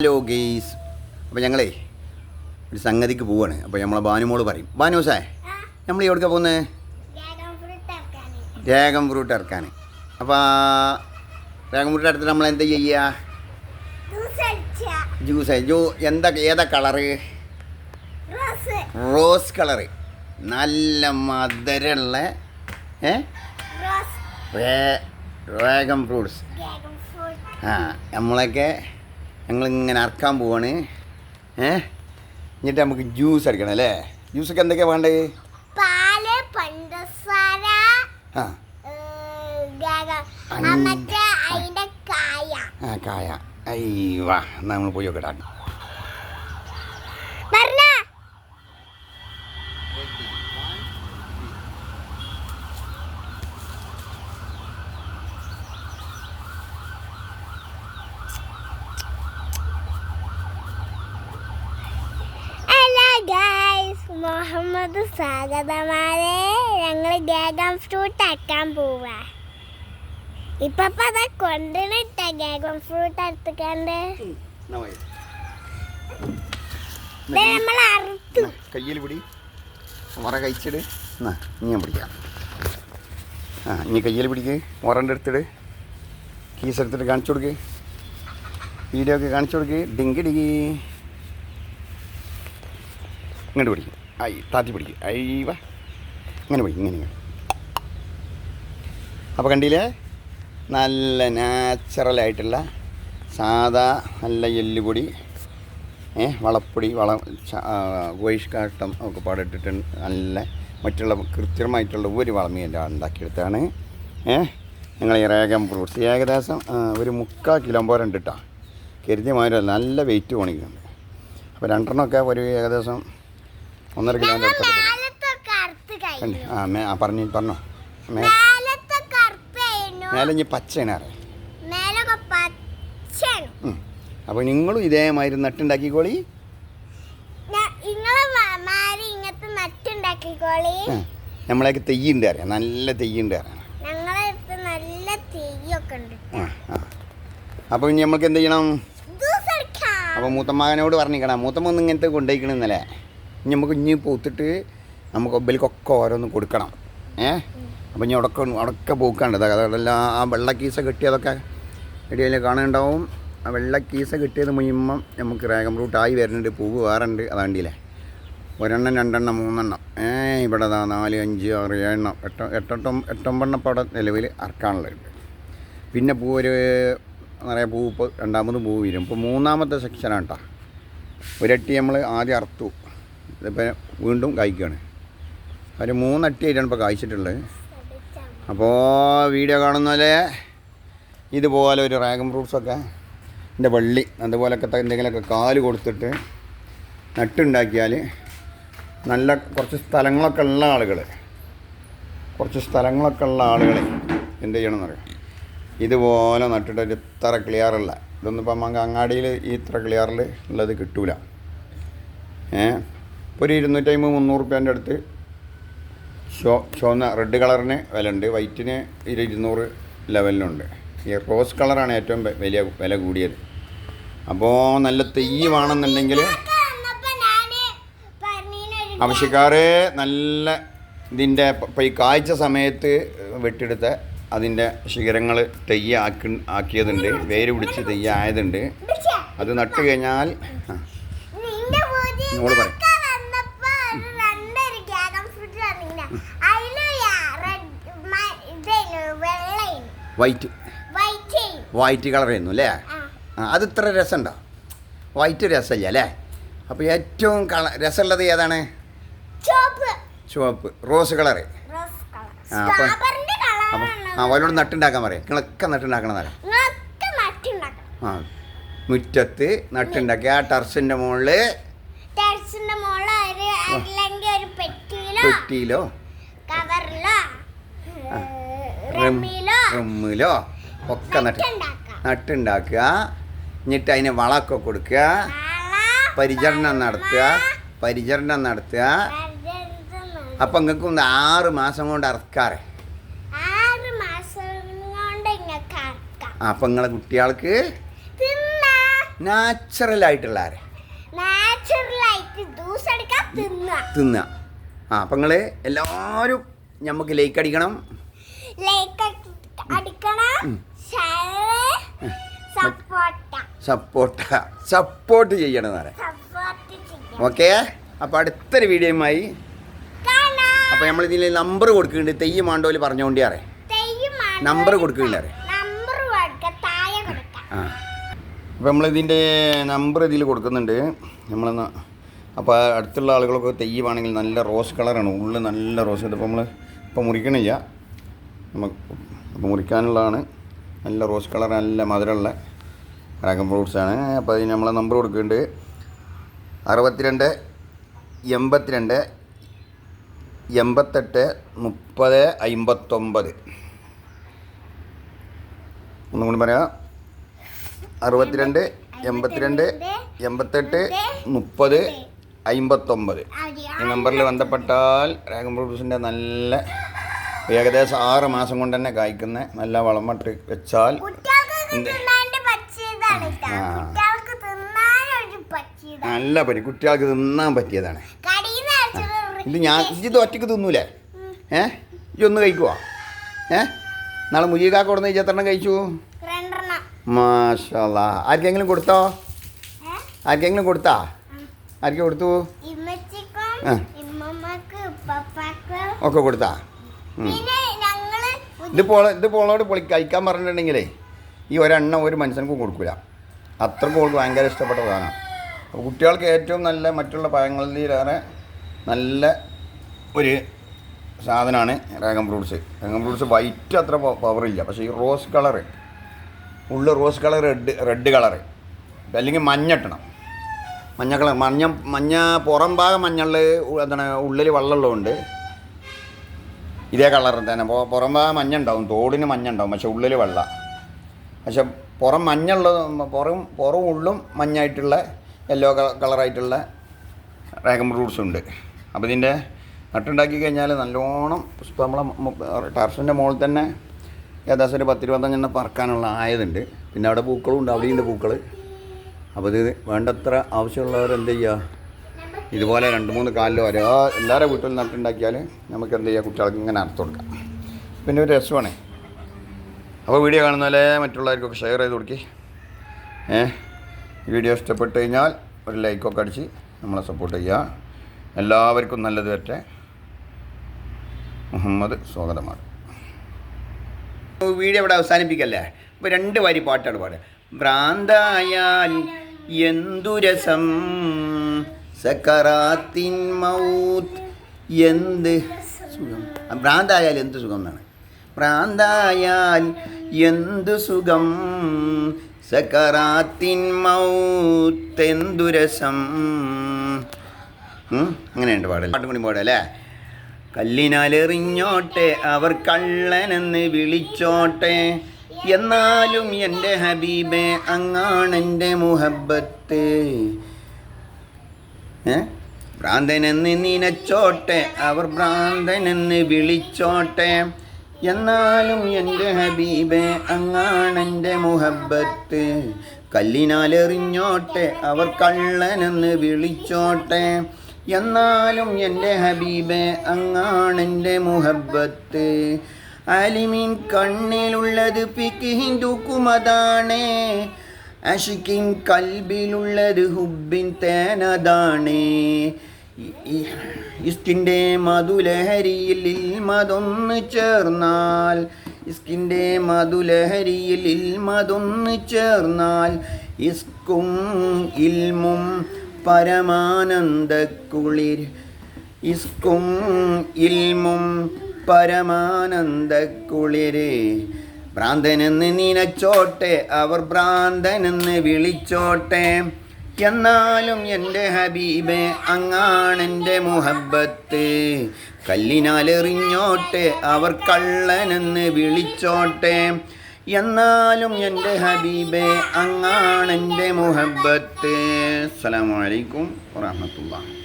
Hello guys അപ്പോൾ ഞങ്ങളേ ഒരു സംഗതിക്ക് പോവാണ്. അപ്പോൾ നമ്മളെ ബാനുമോൾ പറയും ബാനുസേ നമ്മൾ എവിടേക്കാണ് പോകുന്നത് രേഖം ഫ്രൂട്ട് ഇറക്കാൻ അപ്പോൾ രേഖം ഫ്രൂട്ട് എടുത്തിട്ട് നമ്മൾ എന്താ ചെയ്യുക ജ്യൂസ് ജ്യൂ എന്താ ഏതാ കളറ്? റോസ്. കളറ്. നല്ല മധുരമുള്ള ഏ? Dragon fruits. ആ നമ്മളൊക്കെ ഞങ്ങളിങ്ങനെ അറക്കാൻ പോവാണ്. ഏ? എന്നിട്ട് നമുക്ക് ജ്യൂസ് അടിക്കണം അല്ലേ? ജ്യൂസൊക്കെ എന്തൊക്കെയാ വേണ്ടേ? പാൽ പഞ്ചസാര ആ. കായ. ഐ വാ നമ്മൾ പോയി നോക്കട്ടെ പറഞ്ഞ ഹലോ ഗൈസ് മുഹമ്മദ് സ്വാഗതമാരെ ഞങ്ങൾ ഗേഗം ഫ്രൂട്ട് അക്കാൻ പോവാ. ഇപ്പൊ അതാ കൊണ്ടിട്ട ഗേഗം ഫ്രൂട്ട് എടുത്തുകൊണ്ട് നമ്മൾ അറുത്തു. കയ്യിൽ പിടി. മുറ കഴിച്ചിട്. എന്നാ ഇനി ഞാൻ പിടിക്കാം. ആ ഇനി കയ്യിൽ പിടിക്ക്. മുറന്റെ എടുത്തിട്. കീസ് എടുത്തിട്ട് കാണിച്ചു കൊടുക്ക്. വീഡിയോ ഒക്കെ കാണിച്ചു കൊടുക്ക്. ഡിങ്കി ഡിഗി ഇങ്ങോട്ട് പിടിക്കും. ഐ താത്തി പിടിക്കും. അയ്യവ ഇങ്ങനെ പോയി ഇങ്ങനെ അപ്പോൾ കണ്ടില്ലേ? നല്ല നാച്ചുറലായിട്ടുള്ള സാധാ നല്ല എല്ലുപൊടി ഏ വളപ്പൊടി വള ച- ആ, കോഴിഷ് കാട്ടം ഒക്കെ പാടിട്ടിട്ട് നല്ല മറ്റുള്ള കൃത്യമായിട്ടുള്ള ഒരു വളമി എന്റെ ഉണ്ടാക്കിയെടുത്താണ് ഏ ഞങ്ങൾ ഈ ഫ്രൂട്ട്സ്. ഏകദേശം ഒരു മുക്കാൽ കിലോ പോലെ ഉണ്ട് കേട്ടോ കരുതിയ മാതിരി നല്ല വെയിറ്റ് പോണിക്കുന്നുണ്ട് അപ്പോൾ രണ്ടെണ്ണമൊക്കെ ഒരു ഏകദേശം ഒന്നര കിലോ ആ മേ ആ പറഞ്ഞു പറഞ്ഞോ. മേ മേലെ ഇനി പച്ചയാണ് അറിയാം. അപ്പോൾ നിങ്ങളും ഇതേമാതിരി നട്ടുണ്ടാക്കിക്കോളി. നമ്മളേക്ക് തെയ്യുണ്ട് അറിയാം. നല്ല തെയ്യുണ്ട് അറിയാം. അപ്പൊ അപ്പോൾ ഇനി നമ്മൾക്ക് എന്ത് ചെയ്യണം? അപ്പൊ മൂത്തമ്മാകനോട് അപ്പോൾ മൂത്തമ്മകനോട് പറഞ്ഞിരിക്കണം. മൂത്തമ്മ ഒന്ന് ഇങ്ങനത്തെ കൊണ്ടുപോയിക്കണം ഇന്നലെ. ഇനി നമുക്ക് ഇനി പൂത്തിട്ട് നമുക്ക് ഒബലിക്കൊക്കെ ഓരോന്ന് കൊടുക്കണം. ഏ? അപ്പം ഇനി ഉടക്ക ഉടക്ക പൂക്കാണ്ട് അതെല്ലാം ആ വെള്ള കിട്ടിയതൊക്കെ ഇടയിൽ കാണുന്നുണ്ടാവും. ആ വെള്ള കീസ കിട്ടിയത് മുഴുവൻ നമുക്ക് റേഗം റൂട്ടായി വരുന്നുണ്ട്. പൂവ് വേറെ ഉണ്ട് അതാണ്ടില്ലേ ഒരെണ്ണം രണ്ടെണ്ണം മൂന്നെണ്ണം. ഏ ഇവിടെ ദാ നാല് അഞ്ച് ആറ് ഏഴെണ്ണം എട്ട് എട്ടെട്ടം എട്ടൊമ്പെണ്ണം ഇപ്പോൾ നിലവിൽ അറക്കാനുള്ളതുണ്ട് പിന്നെ പൂ ഒരു നിറയെ പൂ ഇപ്പോൾ രണ്ടാമത് പൂ വരും. ഇപ്പോൾ മൂന്നാമത്തെ സെക്ഷനാണ് കേട്ടോ ഒരട്ടി നമ്മൾ ആദ്യം അറുത്തു. ഇതിപ്പോൾ വീണ്ടും കായ്ക്കുകയാണ് ഒരു മൂന്നട്ടി ആയിട്ടാണ് ഇപ്പോൾ കായ്ച്ചിട്ടുള്ളത്. അപ്പോൾ വീഡിയോ കാണുന്നപോലെ ഇതുപോലെ ഒരു റാഗൻ ഫ്രൂട്ട്സൊക്കെ എന്റെ വള്ളി അതുപോലൊക്കെ എന്തെങ്കിലുമൊക്കെ കാൽ കൊടുത്തിട്ട് നട്ടുണ്ടാക്കിയാൽ നല്ല കുറച്ച് സ്ഥലങ്ങളൊക്കെ ഉള്ള ആളുകൾ കുറച്ച് സ്ഥലങ്ങളൊക്കെ ഉള്ള ആളുകൾ എന്ത് ചെയ്യണമെന്നറിയാം? ഇതുപോലെ നട്ടിട്ട് ഇത്ര ക്ലിയറുള്ള ഇതൊന്നും ഇപ്പം അങ്ങാടിയിൽ ഇത്ര ക്ലിയറിൽ ഉള്ളത് കിട്ടൂല. ഏ? ഇപ്പോൾ ഒരു ഇരുന്നൂറ്റമ്പത് മുന്നൂറ് റുപ്യേന്റെ അടുത്ത്. ഷോ ചുവന്ന റെഡ് കളറിന് വില ഉണ്ട് വൈറ്റിന് ഒരു ഇരുന്നൂറ് ലെവലിനുണ്ട്. ഈ റോസ് കളറാണ് ഏറ്റവും വലിയ വില കൂടിയത്. അപ്പോൾ നല്ല തെയ്യമാണെന്നുണ്ടെങ്കിൽ വേണമെന്നുണ്ടെങ്കിൽ ആവശ്യക്കാർ നല്ല ഇതിന്റെ ഇപ്പം ഈ കാഴ്ച സമയത്ത് വെട്ടിയെടുത്ത അതിന്റെ ശിഖരങ്ങൾ തെയ്യ ആക്കി ആക്കിയതുണ്ട്. വേര് പിടിച്ച് തെയ്യ ആയതുണ്ട്. അത് നട്ട് കഴിഞ്ഞാൽ നിങ്ങൾ നിന്റെ വെള്ളേനു, വൈറ്റ് കളർ ആയിരുന്നു വൈറ്റ് അല്ലേ അത് ഇത്ര രസമുണ്ടോ? വൈറ്റ് രസമില്ല അല്ലേ? അപ്പോൾ ഏറ്റവും കള രസമുള്ളത് ഏതാണ്? ചുവപ്പ് റോസ് കളറ് colour. ആ, അപ്പൊ-. ആ അവരോട് നട്ടുണ്ടാക്കാൻ പറയാം. നിങ്ങളൊക്കെ നട്ടുണ്ടാക്കണമെന്നറിയാം നട്ടുണ്ടാക്കണം. ആ മുറ്റത്ത് നട്ടുണ്ടാക്കി ആ ടെറസിന്റെ മുകളിൽ പെട്ടിയിലോ കവറിലോ റമ്മിലോ ഒക്കെ നട്ട് നട്ടുണ്ടാക്കാം. നട്ടുണ്ടാക്കുക. എന്നിട്ട് അതിന് വളമൊക്കെ കൊടുക്കുക. പരിചരണം നടത്തുക. പരിചരണം നടത്തുക. അപ്പം നിങ്ങൾക്ക് ഒന്ന് ആറ് മാസം കൊണ്ട് അറക്കാറ് അപ്പം നിങ്ങളെ കുട്ടികൾക്ക് നാച്ചുറൽ ആയിട്ടുള്ള ആരെ തിന്നാ. ആ അപ്പം നിങ്ങൾ എല്ലാവരും നമുക്ക് ലൈക്ക് അടിക്കണം. Like support. സപ്പോർട്ട്. ചെയ്യണം ചെയ്യാം ഓക്കെ? അപ്പോൾ അടുത്തൊരു വീഡിയോയുമായി അപ്പോൾ നമ്മൾ ഇതിൽ നമ്പർ കൊടുക്കുന്നുണ്ട്. തെയ്യം മാണ്ടോൽ പറഞ്ഞോണ്ടി അറിയാം. തെയ്യമാണ് നമ്പർ കൊടുക്കുന്നുണ്ട് അറിയാം. കൊടുക്കാം ആ. അപ്പോൾ നമ്മളിതിന്റെ നമ്പർ ഇതിൽ കൊടുക്കുന്നുണ്ട്. നമ്മൾ അപ്പോൾ അടുത്തുള്ള ആളുകളൊക്കെ തെയ്യമാണെങ്കിൽ നല്ല റോസ് കളറാണ് ഉള്ളിൽ നല്ല റോസ് ഇതിപ്പോൾ നമ്മൾ ഇപ്പോൾ മുറിക്കണില്ല. നമുക്ക് അപ്പോൾ മുറിക്കാനുള്ളതാണ്. നല്ല റോസ് കളർ നല്ല മധുരമുള്ള ഡ്രാഗൺ ഫ്രൂട്ട്സാണ് അപ്പോൾ അതിന് നമ്മൾ നമ്പർ കൊടുക്കുന്നുണ്ട്. അറുപത്തിരണ്ട് എൺപത്തിരണ്ട് എൺപത്തെട്ട് മുപ്പത് അമ്പത്തൊമ്പത്. ഒന്നും കൂടി പറയാം. അറുപത്തിരണ്ട് എൺപത്തിരണ്ട് എൺപത്തെട്ട് മുപ്പത് അമ്പത്തൊമ്പത്. ഈ നമ്പറിൽ ബന്ധപ്പെട്ടാൽ ഡ്രാഗൺ ഫ്രൂട്ട്സിന്റെ നല്ല ഏകദേശം ആറ് മാസം കൊണ്ട് തന്നെ കായ്ക്കുന്ന. നല്ല വെച്ചാൽ. കുട്ടികൾക്ക് തിന്നാനൊരു പറ്റിയതാണ്. നല്ല പരി കുട്ടികൾക്ക് തിന്നാൻ പറ്റിയതാണ്. ഇത് ഞാൻ ഇത് ഒറ്റയ്ക്ക് തിന്നൂലേ? ഏ? ഇത് ഒന്ന് കഴിക്കുവാ? ഏ? നാളെ മുജീകാക്ക കൊടുന്ന് ചേത്തെണ്ണം കഴിച്ചു? മാഷാ ആർക്കെങ്കിലും കൊടുത്തോ? ആർക്കെങ്കിലും കൊടുത്താ? ആർക്ക് കൊടുത്തു? ഒക്കെ കൊടുത്താ? ഇത് പോള ഇത് പോളോട് പൊളി കഴിക്കാൻ പറഞ്ഞിട്ടുണ്ടെങ്കിലേ ഈ ഒരെണ്ണം ഒരു മനുഷ്യനക്കും കൊടുക്കില്ല അത്ര പോൾ ഭയങ്കര ഇഷ്ടപ്പെട്ട സാധനമാണ് അപ്പോൾ കുട്ടികൾക്ക് ഏറ്റവും നല്ല മറ്റുള്ള പഴങ്ങളിലേറെ നല്ല ഒരു സാധനമാണ് dragon fruits. Dragon fruits white അത്ര പവറില്ല. പക്ഷേ ഈ റോസ് കളറ്. ഉള്ള rose colour red red colour. അല്ലെങ്കിൽ മഞ്ഞട്ടണം മഞ്ഞ കളർ മഞ്ഞ മഞ്ഞ പുറം ഭാഗം മഞ്ഞൾ എന്താണ് ഉള്ളിൽ വെള്ളമുള്ളതുകൊണ്ട് ഇതേ കളറിൽ തന്നെ. പൊ- പുറം ഭാഗം മഞ്ഞ ഉണ്ടാവും തോടിന് മഞ്ഞ ഉണ്ടാവും പക്ഷെ ഉള്ളിൽ വെള്ള. പക്ഷെ പുറം മഞ്ഞുള്ളത് പുറം പുറം ഉള്ളും മഞ്ഞായിട്ടുള്ള യെല്ലോ കളറായിട്ടുള്ള ഡ്രാഗൺ ഫ്രൂട്ട്സ് ഉണ്ട്. അപ്പോൾ ഇതിന്റെ നട്ടുണ്ടാക്കി കഴിഞ്ഞാൽ നല്ലോണം പുഷ്പ നമ്മളെ ടർഫിന്റെ മുകളിൽ തന്നെ ഏകദേശം ഒരു പത്തിരുപത്തഞ്ചെണ്ണം പറക്കാനുള്ള ആയതുണ്ട്. പിന്നെ അവിടെ പൂക്കളും ഉണ്ട് അവിടെയുണ്ട് പൂക്കൾ അപ്പോൾ ഇത് വേണ്ടത്ര ആവശ്യമുള്ളവർ എന്ത് ചെയ്യുക ഇതുപോലെ രണ്ട് മൂന്ന് കാലിലോ ഓരോ എല്ലാവരുടെ വീട്ടിൽ നട്ടുണ്ടാക്കിയാൽ നമുക്ക് എന്ത് ചെയ്യുക കുട്ടികൾക്ക് ഇങ്ങനെ അർത്ഥം കൊടുക്കാം. പിന്നെ ഒരു രസമാണ്. അപ്പോൾ വീഡിയോ കാണുന്നതിലെ മറ്റുള്ളവർക്കൊക്കെ ഷെയർ ചെയ്ത് കൊടുക്കി. ഏ? ഈ വീഡിയോ ഇഷ്ടപ്പെട്ട് കഴിഞ്ഞാൽ ഒരു ലൈക്കൊക്കെ അടിച്ച് നമ്മളെ സപ്പോർട്ട് ചെയ്യുക. എല്ലാവർക്കും നല്ലത് വരട്ടെ. മുഹമ്മദ് സ്വാഗതമാണ്. വീഡിയോ ഇവിടെ അവസാനിപ്പിക്കല്ലേ? ഇപ്പോൾ രണ്ട് വരി പാട്ടാണ് പാടുക. ഭ്രാന്തായാൽ എന്തു രസം? സക്കറാത്തിൻ മൗത്ത്. എന്ത് സുഖം? ഭ്രാന്തായാൽ എന്ത് സുഖം എന്നാണ് ഭ്രാന്തായാൽ എന്തു സുഖം? സക്കറാത്തിൻ മൗത്ത് എന്തു രസം? ഉം, അങ്ങനെയുണ്ട് പാടൽ. പാട്ടും കൂടി പാടല്ലേ? കല്ലിനാലെറിഞ്ഞോട്ടെ അവർ കള്ളനെന്ന് വിളിച്ചോട്ടെ. എന്നാലും എന്റെ ഹബീബെ അങ്ങാണെന്റെ മുഹബത്ത് ഭ്രാന്തനെന്ന് നിനച്ചോട്ടെ അവർ ഭ്രാന്തനെന്ന് വിളിച്ചോട്ടെ. എന്നാലും എന്റെ ഹബീബെ അങ്ങാണെന്റെ മുഹബത്ത് കല്ലിനാലെറിഞ്ഞോട്ടെ അവർ കള്ളനെന്ന് വിളിച്ചോട്ടെ. എന്നാലും എന്റെ ഹബീബെ അങ്ങാണെന്റെ മുഹബത്ത് അലിമീൻ കണ്ണിലുള്ളത് പിക്കിഹിൻ തൂക്കുമതാണ് അഷിക്കിൻ കൽബിലുള്ളത് ഹുബിൻ തേനതാണ്. ഇസ്കിന്റെ മധുലഹരിയിൽ ഇൽമതൊന്ന് ചേർന്നാൽ. ഇസ്കിന്റെ മധുലഹരിയിൽ ഇൽമതൊന്ന് ചേർന്നാൽ. ഇസ്കും ഇൽമും പരമാനന്ദക്കുളിർ. ഇസ്കും ഇൽമും പരമാനന്ദക്കുളിര് ഭ്രാന്തനെന്ന് നിനച്ചോട്ടെ അവർ ഭ്രാന്തനെന്ന് വിളിച്ചോട്ടെ. എന്നാലും എന്റെ ഹബീബെ അങ്ങാണെന്റെ മുഹബത്ത് കല്ലിനാലെറിഞ്ഞോട്ടെ അവർ കള്ളനെന്ന് വിളിച്ചോട്ടെ. എന്നാലും എന്റെ ഹബീബെ അങ്ങാണെന്റെ മുഹബത്ത് അസ്സലാമു അലൈക്കും വറഹ്മത്തുള്ളാഹി.